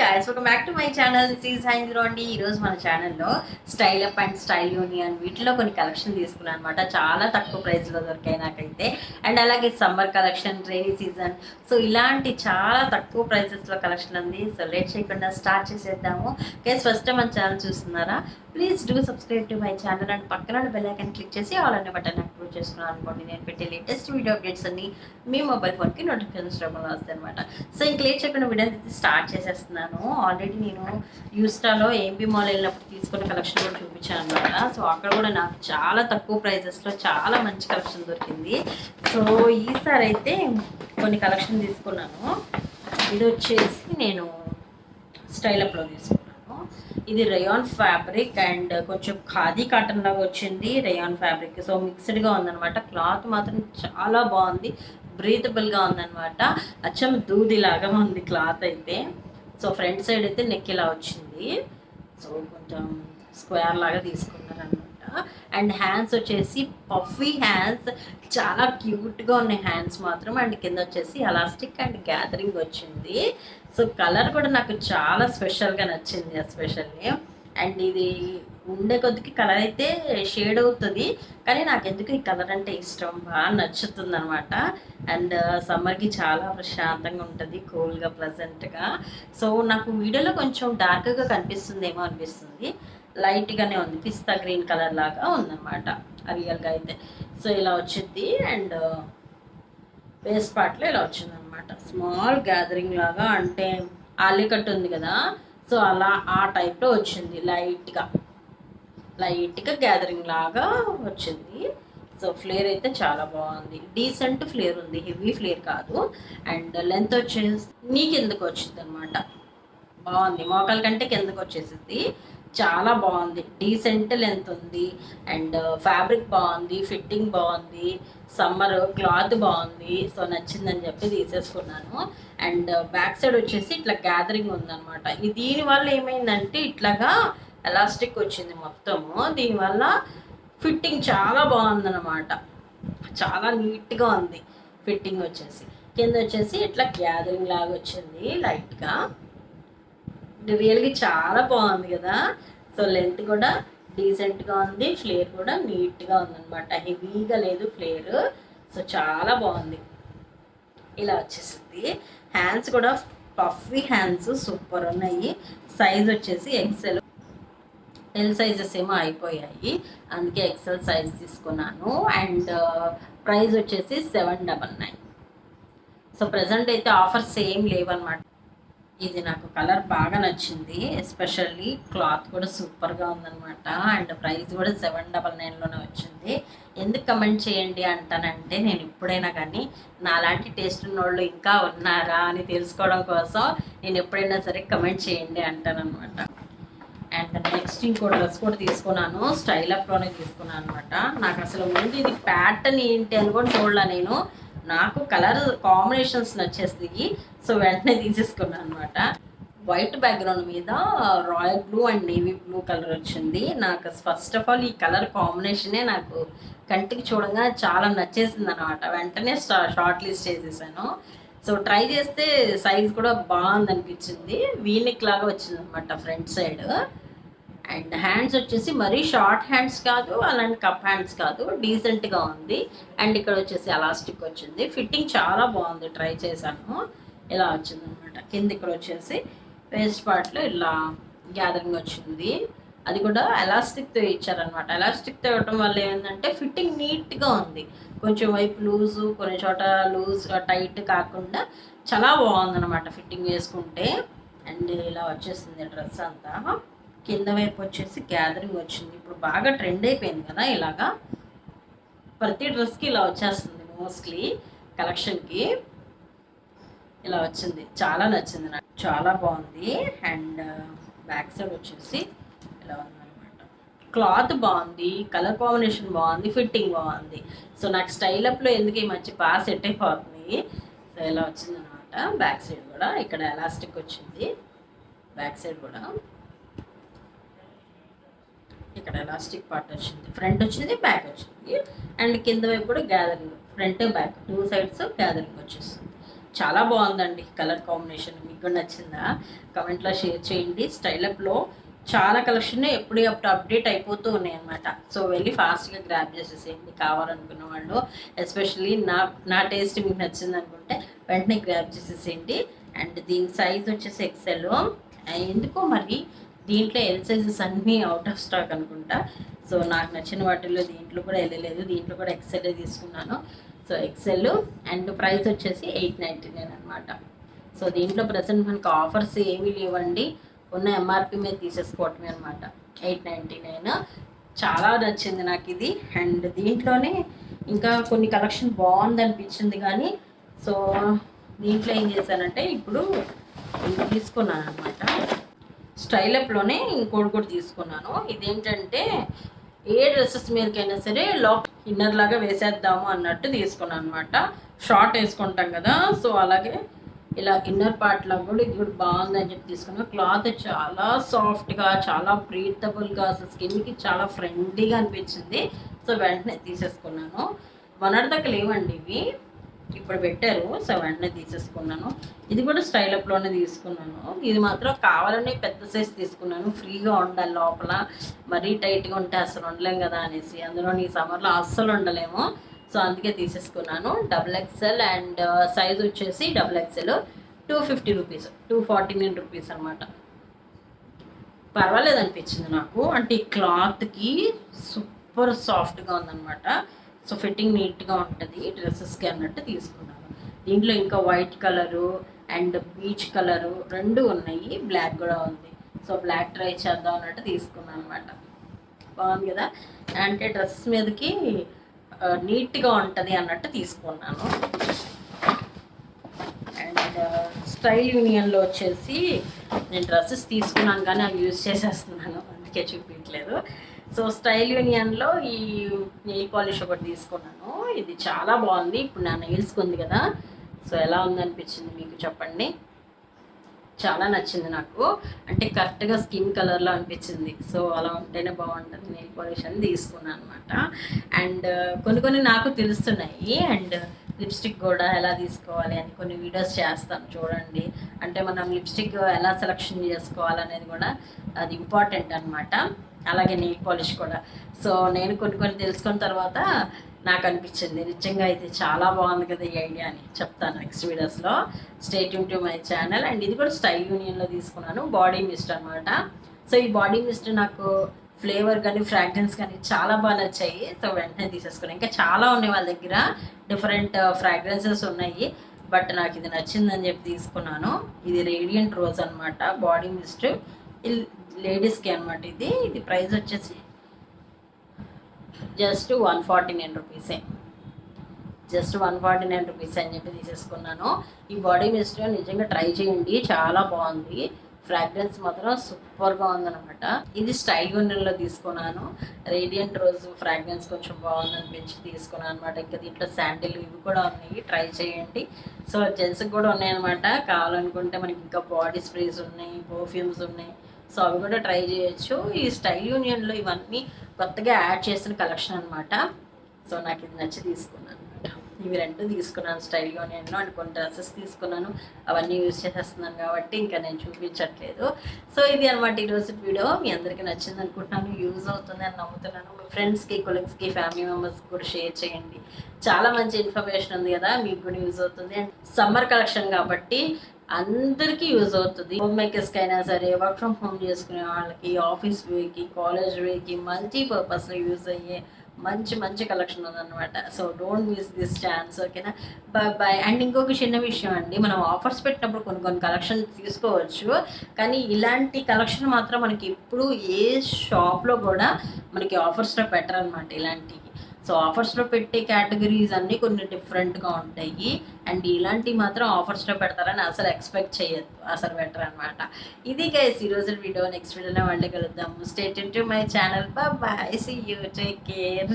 Guys ఒక back to my channel this is హైంద్రో అండి ఈరోజు మన ఛానల్లో style up and style union వీటిలో కొన్ని కలెక్షన్ తీసుకున్నాను అనమాట చాలా తక్కువ ప్రైస్లో దొరికాయి నాకైతే. అండ్ అలాగే summer collection rainy season so ఇలాంటి చాలా తక్కువ ప్రైసెస్లో కలెక్షన్ ఉంది సో లేట్ చేయకుండా స్టార్ట్ చేసేద్దాము. గైస్ ఫస్ట్ మన ఛానల్ చూస్తున్నారా? Please do subscribe to my channel and పక్కన బెల్ ఐకన్ క్లిక్ చేసి ఆల్ అనే బటన్ యాక్టివేట్ చేసుకున్నాను అనుకోండి. నేను పెట్టే లేటెస్ట్ వీడియో అప్డేట్స్ అన్ని మీ మొబైల్ ఫోన్కి నోటిఫికేషన్స్ రూపంలో వస్తాయి అనమాట సో ఇంక లేట్ చేయకుండా వీడియో స్టార్ట్ చేసేస్తున్నాను. ఆల్రెడీ నేను యూస్టాలో ఏంపీ మాల్ వెళ్ళినప్పుడు తీసుకున్న కలెక్షన్ కూడా చూపించాను అనమాట సో అక్కడ కూడా నాకు చాలా తక్కువ ప్రైజెస్లో చాలా మంచి కలెక్షన్ దొరికింది. సో ఈసారి అయితే కొన్ని కలెక్షన్ తీసుకున్నాను. ఇది వచ్చేసి నేను స్టైల్ అప్లో తీసుకున్నాను ఇది రయాన్ ఫ్యాబ్రిక్ అండ్ కొంచెం ఖాదీ కాటన్ లాగా వచ్చింది రయాన్ ఫ్యాబ్రిక్ సో మిక్స్డ్గా ఉందనమాట క్లాత్ మాత్రం చాలా బాగుంది. బ్రీతబుల్గా ఉందనమాట అచ్చం దూది లాగా ఉంది క్లాత్ అయితే. సో ఫ్రంట్ సైడ్ అయితే నెక్ ఇలా వచ్చింది. సో కొంచెం స్క్వేర్ లాగా తీసుకున్నారనమాట. అండ్ హ్యాండ్స్ వచ్చేసి పఫీ హ్యాండ్స్. చాలా క్యూట్గా ఉన్నాయి హ్యాండ్స్ మాత్రం. అండ్ కింద వచ్చేసి అలాస్టిక్ అండ్ గ్యాదరింగ్ వచ్చింది. సో కలర్ కూడా నాకు చాలా స్పెషల్గా నచ్చింది ఎస్పెషల్లీ. అండ్ ఇది ఉండే కొద్దికి కలర్ అయితే షేడ్ అవుతుంది. కానీ నాకు ఎందుకు ఈ కలర్ అంటే ఇష్టం? బాగా నచ్చుతుంది అనమాట అండ్ uh, సమ్మర్కి చాలా ప్రశాంతంగా ఉంటుంది కూల్గా ప్లజెంట్గా సో నాకు వీడియోలో కొంచెం డార్క్గా కనిపిస్తుందేమో అనిపిస్తుంది. లైట్గానే ఉంది పిస్తా గ్రీన్ కలర్ లాగా ఉందన్నమాట రియల్గా అయితే. సో ఇలా వచ్చింది. అండ్ uh, వేస్ట్ పార్ట్లో ఇలా వచ్చిందనమాట స్మాల్ గ్యాదరింగ్ లాగా అంటే అల్లికట్టు ఉంది కదా? సో అలా ఆ టైప్లో వచ్చింది లైట్గా లైట్గా గ్యాదరింగ్ లాగా వచ్చింది. సో ఫ్లేర్ అయితే చాలా బాగుంది. డీసెంట్ ఫ్లేర్ ఉంది. హెవీ ఫ్లేర్ కాదు. అండ్ లెంత్ వచ్చేసి నీ కిందకు వచ్చింది అనమాట బాగుంది. మోకాల కంటే కిందకు వచ్చేసింది. చాలా బాగుంది. డీసెంట్ లెంత్ ఉంది. అండ్ ఫ్యాబ్రిక్ బాగుంది. ఫిట్టింగ్ బాగుంది. సమ్మర్ క్లాత్ బాగుంది. సో నచ్చిందని చెప్పి తీసేసుకున్నాను. అండ్ బ్యాక్ సైడ్ వచ్చేసి ఇట్లా గ్యాదరింగ్ ఉందన్నమాట. దీని దీనివల్ల ఏమైందంటే ఇట్లాగా ఎలాస్టిక్ వచ్చింది మొత్తము. దీనివల్ల ఫిట్టింగ్ చాలా బాగుందన్నమాట. చాలా నీట్గా ఉంది ఫిట్టింగ్ వచ్చేసి. కింద వచ్చేసి ఇట్లా గ్యాదరింగ్ లాగా వచ్చింది లైట్గా. రియల్గా చాలా బాగుంది కదా. సో లెంత్ కూడా డీసెంట్గా ఉంది ఫ్లేర్ కూడా నీట్గా ఉందన్నమాట. హెవీగా లేదు ఫ్లేర్. సో చాలా బాగుంది. ఇలా వచ్చేసింది. హ్యాండ్స్ కూడా పఫీ హ్యాండ్స్ సూపర్ ఉన్నాయి. సైజ్ వచ్చేసి ఎక్సెల్ ఎల్ సైజెస్ ఏమో అయిపోయాయి. అందుకే ఎక్సెల్ సైజ్ తీసుకున్నాను. అండ్ ప్రైస్ వచ్చేసి seven double nine. So present అయితే ఆఫర్స్ ఏం లేవన్నమాట. ఇది నాకు కలర్ బాగా నచ్చింది. ఎస్పెషల్లీ క్లాత్ కూడా సూపర్గా ఉందన్నమాట. అండ్ ప్రైస్ కూడా సెవెన్ డబల్ నైన్లోనే వచ్చింది. ఎందుకు కమెంట్ చేయండి అంటానంటే నేను ఎప్పుడైనా కానీ నాలాంటి టేస్ట్ ఉన్న వాళ్ళు ఇంకా ఉన్నారా అని తెలుసుకోవడం కోసం నేను ఎప్పుడైనా సరే కమెంట్ చేయండి అంటానమాట అండ్ నెక్స్ట్ ఇంకో డ్రెస్ కూడా తీసుకున్నాను స్టైల్ అప్లోనే తీసుకున్నాను అనమాట నాకు అసలు ముందు ఇది ప్యాటర్న్ ఏంటి అని కూడా చూడలే నేను. నాకు కలర్ కాంబినేషన్స్ నచ్చేస్తాయి సో వెంటనే తీసేసుకున్నాను అనమాట వైట్ బ్యాక్గ్రౌండ్ మీద royal blue and navy blue colour వచ్చింది. నాకు ఫస్ట్ ఆఫ్ ఆల్ ఈ కలర్ కాంబినేషనే నాకు కంటికి చూడంగా చాలా నచ్చేసింది అనమాట వెంటనే షార్ట్ లిస్ట్ చేసేసాను. సో ట్రై చేస్తే సైజ్ కూడా బాగుంది అనిపించింది వీనిక్ లాగా వచ్చింది అనమాట ఫ్రంట్ సైడ్ అండ్ హ్యాండ్స్ వచ్చేసి మరీ షార్ట్ హ్యాండ్స్ కాదు అలాంటి కప్ హ్యాండ్స్ కాదు డీసెంట్గా ఉంది. అండ్ ఇక్కడ వచ్చేసి ఎలాస్టిక్ వచ్చింది. ఫిట్టింగ్ చాలా బాగుంది. ట్రై చేశాను. ఇలా వచ్చింది అనమాట కింద ఇక్కడ వచ్చేసి వేస్ట్ పార్ట్లో ఇలా గ్యాదరింగ్ వచ్చింది. అది కూడా ఎలాస్టిక్తో ఇచ్చారనమాట ఎలాస్టిక్తో ఇవ్వడం వల్ల ఏంటంటే ఫిట్టింగ్ నీట్గా ఉంది. కొంచెం వైపు లూజు కొన్ని చోట లూజ్గా టైట్ కాకుండా చాలా బాగుందన్నమాట ఫిట్టింగ్ వేసుకుంటే. అండ్ ఇలా వచ్చేసింది డ్రెస్ అంతా. కింద వైపు వచ్చేసి గ్యాదరింగ్ వచ్చింది. ఇప్పుడు బాగా ట్రెండ్ అయిపోయింది కదా ఇలాగా. ప్రతి డ్రెస్కి ఇలా వచ్చేస్తుంది మోస్ట్లీ కలెక్షన్కి ఇలా వచ్చింది. చాలా నచ్చింది నాకు. చాలా బాగుంది. అండ్ బ్యాక్ సైడ్ వచ్చేసి ఇలా ఉందన్నమాట. క్లాత్ బాగుంది. కలర్ కాంబినేషన్ బాగుంది. ఫిట్టింగ్ బాగుంది. సో నాకు స్టైల్ అప్లో ఎందుకు ఈ మధ్య బాగా సెట్ అయిపోతుంది? సో ఇలా వచ్చింది అనమాట బ్యాక్ సైడ్ కూడా. ఇక్కడ ఎలాస్టిక్ వచ్చింది. బ్యాక్ సైడ్ కూడా. ఇక్కడ ఎలాస్టిక్ పార్ట్ వచ్చింది. ఫ్రంట్ వచ్చింది బ్యాక్ వచ్చింది. అండ్ కింద వైపు కూడా gathering front back two sides gathering వచ్చేస్తుంది. చాలా బాగుందండి కలర్ కాంబినేషన్ మీకు కూడా నచ్చిందా? కమెంట్లో షేర్ చేయండి. స్టైలప్లో చాలా కలెక్షన్ ఎప్పుడు అప్పుడు అప్డేట్ అయిపోతూ ఉన్నాయి అనమాట సో వెళ్ళి ఫాస్ట్గా గ్రాప్ చేసేసేయండి. కావాలనుకున్న వాళ్ళు ఎస్పెషల్లీ నా నా టేస్ట్ మీకు నచ్చింది అనుకుంటే వెంటనే గ్రాప్ చేసేసేయండి. అండ్ దీని సైజ్ వచ్చేసి ఎక్సెల్ ఎందుకో మరి దీంట్లో ఎల్ సైజెస్ అన్నీ అవుట్ ఆఫ్ స్టాక్ అనుకుంటా. సో నాకు నచ్చిన వాటిల్లో దీంట్లో కూడా వెళ్ళలేదు దీంట్లో కూడా ఎక్సెల్ తీసుకున్నాను. సో ఎక్సెల్ అండ్ ప్రైస్ వచ్చేసి ఎయిట్ నైంటీ నైన్ అనమాట సో దీంట్లో ప్రజెంట్ మనకు ఆఫర్స్ ఏమీ లేవండి. ఉన్న ఎంఆర్పి మీద తీసేసుకోవటమే అనమాట ఎయిట్ నైంటీ నైన్ చాలా నచ్చింది నాకు ఇది. అండ్ దీంట్లోనే ఇంకా కొన్ని కలెక్షన్ బాగుంది అనిపించింది కానీ సో దీంట్లో ఏం చేశానంటే ఇప్పుడు తీసుకున్నాను అనమాట స్టైలప్లోనే ఇంకోటి కూడా తీసుకున్నాను. ఇదేంటంటే ఏ డ్రెస్సెస్ మీదకైనా సరే లాక్ ఇన్నర్ లాగా వేసేద్దాము అన్నట్టు తీసుకున్నాను అనమాట షార్ట్ వేసుకుంటాం కదా సో అలాగే ఇలా ఇన్నర్ పార్ట్ లాగా కూడా ఇది కూడా బాగుందని చెప్పి తీసుకున్నాను క్లాత్ చాలా సాఫ్ట్గా చాలా బ్రీతబుల్గా అసలు స్కిన్కి చాలా ఫ్రెండ్లీగా అనిపించింది. సో వెంటనే తీసేసుకున్నాను. మొన్నటిదాకా లేవండి ఇవి. ఇప్పుడు పెట్టారు. సో వెంటనే తీసేసుకున్నాను. ఇది కూడా స్టైల్ అప్లోనే తీసుకున్నాను. ఇది మాత్రం కావాలని పెద్ద సైజ్ తీసుకున్నాను. ఫ్రీగా ఉండాలి లోపల. మరీ టైట్గా ఉంటే అసలు ఉండలేం కదా అనేసి. అందులో ఈ సమ్మర్లో అస్సలు ఉండలేము. సో అందుకే తీసేసుకున్నాను. డబుల్ ఎక్స్ఎల్ అండ్ సైజ్ వచ్చేసి double XL two fifty rupees two forty nine rupees అనమాట పర్వాలేదు అనిపించింది నాకు. అంటే ఈ క్లాత్కి సూపర్ సాఫ్ట్గా ఉందన్నమాట. సో ఫిట్టింగ్ నీట్గా ఉంటుంది డ్రెస్సెస్కి అన్నట్టు తీసుకున్నాను. దీంట్లో ఇంకా white colour and beach colour రెండు ఉన్నాయి బ్లాక్ కూడా ఉంది. సో బ్లాక్ ట్రై చేద్దాం అన్నట్టు తీసుకున్నాను అనమాట బాగుంది కదా? అంటే డ్రెస్ మీదకి నీట్గా ఉంటుంది అన్నట్టు తీసుకున్నాను. అండ్ స్టైల్ యూనియన్లో వచ్చేసి నేను డ్రెస్సెస్ తీసుకున్నాను కానీ అవి యూజ్ చేసేస్తున్నాను అందుకే చూపించలేదు. సో స్టైల్ యూనియన్లో ఈ నెయిల్ పాలిష్ ఒకటి తీసుకున్నాను. ఇది చాలా బాగుంది. ఇప్పుడు నా నెయిల్స్కి ఉంది కదా. సో ఎలా ఉందనిపించింది మీకు చెప్పండి? చాలా నచ్చింది నాకు. అంటే కరెక్ట్గా స్కిన్ కలర్లో అనిపించింది. సో అలా ఉంటేనే బాగుంటుంది నెయిల్ పాలిష్ అని తీసుకున్నాను అనమాట అండ్ కొన్ని కొన్ని నాకు తెలుస్తున్నాయి. అండ్ లిప్స్టిక్ కూడా ఎలా తీసుకోవాలి అని కొన్ని వీడియోస్ చేస్తాను చూడండి. అంటే మనం లిప్స్టిక్ ఎలా సెలక్షన్ చేసుకోవాలనేది కూడా అది ఇంపార్టెంట్ అనమాట అలాగే నెయిల్ పాలిష్ కూడా. సో నేను కొన్ని కొన్ని తెలుసుకున్న తర్వాత నాకు అనిపించింది నిజంగా ఇది చాలా బాగుంది కదా ఈ ఐడియా అని చెప్తాను నెక్స్ట్ వీడియోస్లో. State Yoon to my channel and ఇది కూడా స్టైల్ యూనియన్లో తీసుకున్నాను బాడీ మిస్ట్ అనమాట సో ఈ బాడీ మిస్ట్ నాకు ఫ్లేవర్ కానీ ఫ్రాగ్రెన్స్ కానీ చాలా బాగా నచ్చాయి. సో వెంటనే తీసేసుకున్నాను ఇంకా చాలా ఉన్నాయి వాళ్ళ దగ్గర డిఫరెంట్ ఫ్రాగ్రెన్సెస్ ఉన్నాయి. బట్ నాకు ఇది నచ్చిందని చెప్పి తీసుకున్నాను. ఇది రేడియంట్ రోజ్ అనమాట బాడీ మిస్ట్. లేడీస్కి అనమాట ఇది. ఇది ప్రైస్ వచ్చేసి జస్ట్ వన్ ఫార్టీ నైన్ రూపీసే. Just one forty nine rupees అని చెప్పి తీసేసుకున్నాను. ఈ బాడీ మిస్ట్ నిజంగా ట్రై చేయండి. చాలా బాగుంది. ఫ్రాగ్రెన్స్ మాత్రం సూపర్గా ఉందన్నమాట. ఇది స్టైల్ గుండెల్లో తీసుకున్నాను. రేడియంట్ రోజు ఫ్రాగ్రెన్స్ కొంచెం బాగుందనిపించి తీసుకున్నాను అనమాట ఇంకా దీంట్లో శాండిల్ ఇవి కూడా ఉన్నాయి. ట్రై చేయండి. సో జెంట్స్కి కూడా ఉన్నాయన్నమాట. కావాలనుకుంటే మనకి ఇంకా బాడీ స్ప్రేస్ ఉన్నాయి పర్ఫ్యూమ్స్ ఉన్నాయి. సో అవి కూడా ట్రై చేయొచ్చు. ఈ స్టైల్ యూనియన్లో ఇవన్నీ కొత్తగా యాడ్ చేసిన కలెక్షన్ అనమాట సో నాకు ఇది నచ్చి తీసుకున్నాను అనమాట ఇవి రెండు తీసుకున్నాను స్టైల్ యూనియన్లో అండ్ కొన్ని డ్రెస్సెస్ తీసుకున్నాను. అవన్నీ యూజ్ చేసేస్తున్నాను కాబట్టి ఇంకా నేను చూపించట్లేదు. సో ఇది అనమాట ఈరోజు వీడియో. మీ అందరికీ నచ్చింది అనుకుంటున్నాను. యూజ్ అవుతుంది అని నమ్ముతున్నాను. మీ ఫ్రెండ్స్కి కొలీగ్స్కి ఫ్యామిలీ మెంబర్స్కి కూడా షేర్ చేయండి. చాలా మంచి ఇన్ఫర్మేషన్ ఉంది కదా. మీకు కూడా యూజ్ అవుతుంది. అండ్ సమ్మర్ కలెక్షన్ కాబట్టి అందరికీ యూజ్ అవుతుంది. హోమ్ మేకర్స్కి అయినా సరే వర్క్ ఫ్రమ్ హోమ్ చేసుకునే వాళ్ళకి ఆఫీస్ వేకి కాలేజ్ వేకి మంచి పర్పస్లో యూజ్ అయ్యే మంచి మంచి కలెక్షన్ ఉందన్నమాట. So don't miss this chance ఓకేనా బాయ్ బాయ్ అండ్ ఇంకొక చిన్న విషయం అండి. మనం ఆఫర్స్ పెట్టినప్పుడు కొన్ని కొన్ని కలెక్షన్ తీసుకోవచ్చు. కానీ ఇలాంటి కలెక్షన్ మాత్రం మనకి ఎప్పుడు ఏ షాప్లో కూడా మనకి ఆఫర్స్లో పెట్టరనమాట ఇలాంటివి. సో ఆఫర్స్లో పెట్టే కేటగిరీస్ అన్నీ కొన్ని డిఫరెంట్గా ఉంటాయి. అండ్ ఇలాంటివి మాత్రం ఆఫర్స్లో పెడతారని అసలు ఎక్స్పెక్ట్ చేయొద్దు. అసలు బెటర్ అనమాట ఇది గైస్ ఈరోజు వీడియో. నెక్స్ట్ వీడియోలో మళ్ళీ కలుద్దాము state to my channel bye see you take care